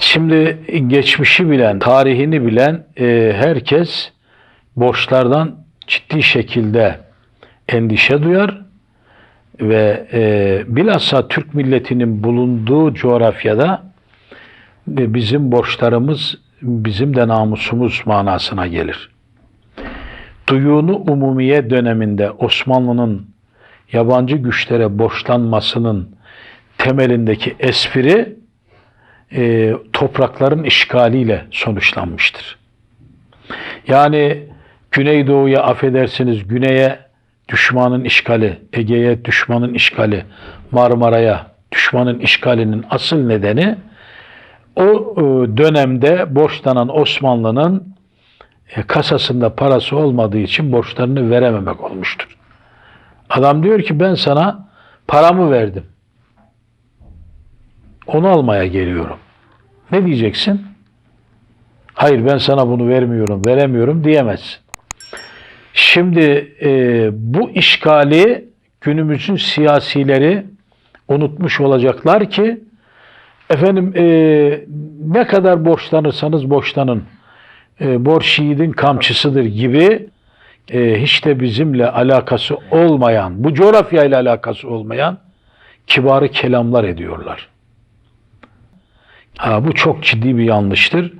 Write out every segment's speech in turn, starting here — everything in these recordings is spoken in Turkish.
Şimdi geçmişi bilen, tarihini bilen e, herkes borçlardan ciddi şekilde endişe duyar ve e, bilhassa Türk milletinin bulunduğu coğrafyada e, bizim borçlarımız bizim de namusumuz manasına gelir. Duyunu umumiye döneminde Osmanlı'nın yabancı güçlere borçlanmasının temelindeki espri e, toprakların işgaliyle sonuçlanmıştır. Yani Güneydoğu'ya affedersiniz Güney'e düşmanın işgali, Ege'ye düşmanın işgali, Marmara'ya düşmanın işgalinin asıl nedeni o e, dönemde borçlanan Osmanlı'nın e, kasasında parası olmadığı için borçlarını verememek olmuştur. Adam diyor ki ben sana paramı verdim. Onu almaya geliyorum. Ne diyeceksin? Hayır ben sana bunu vermiyorum, veremiyorum diyemezsin. Şimdi e, bu işgali günümüzün siyasileri unutmuş olacaklar ki efendim e, ne kadar borçlanırsanız borçlanın. E, borç yiğidin kamçısıdır gibi e, hiç de bizimle alakası olmayan, bu coğrafyayla alakası olmayan kibarı kelamlar ediyorlar. Ha, bu çok ciddi bir yanlıştır.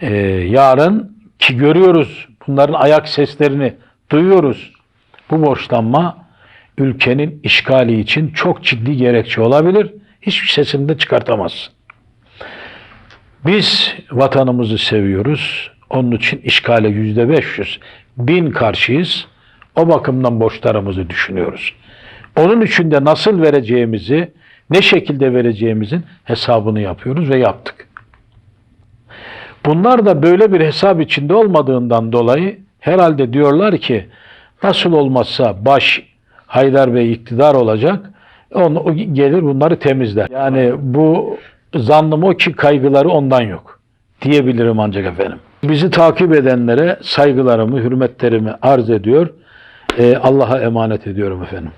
Ee, yarın ki görüyoruz bunların ayak seslerini duyuyoruz. Bu borçlanma ülkenin işgali için çok ciddi gerekçe olabilir. Hiçbir sesini de çıkartamaz. Biz vatanımızı seviyoruz. Onun için işgale yüzde 500, bin karşıyız. O bakımdan borçlarımızı düşünüyoruz. Onun için de nasıl vereceğimizi, ne şekilde vereceğimizin hesabını yapıyoruz ve yaptık. Bunlar da böyle bir hesap içinde olmadığından dolayı herhalde diyorlar ki nasıl olmazsa baş Haydar Bey iktidar olacak, onu, gelir bunları temizler. Yani bu zannım o ki kaygıları ondan yok diyebilirim ancak efendim. Bizi takip edenlere saygılarımı, hürmetlerimi arz ediyor. Ee, Allah'a emanet ediyorum efendim.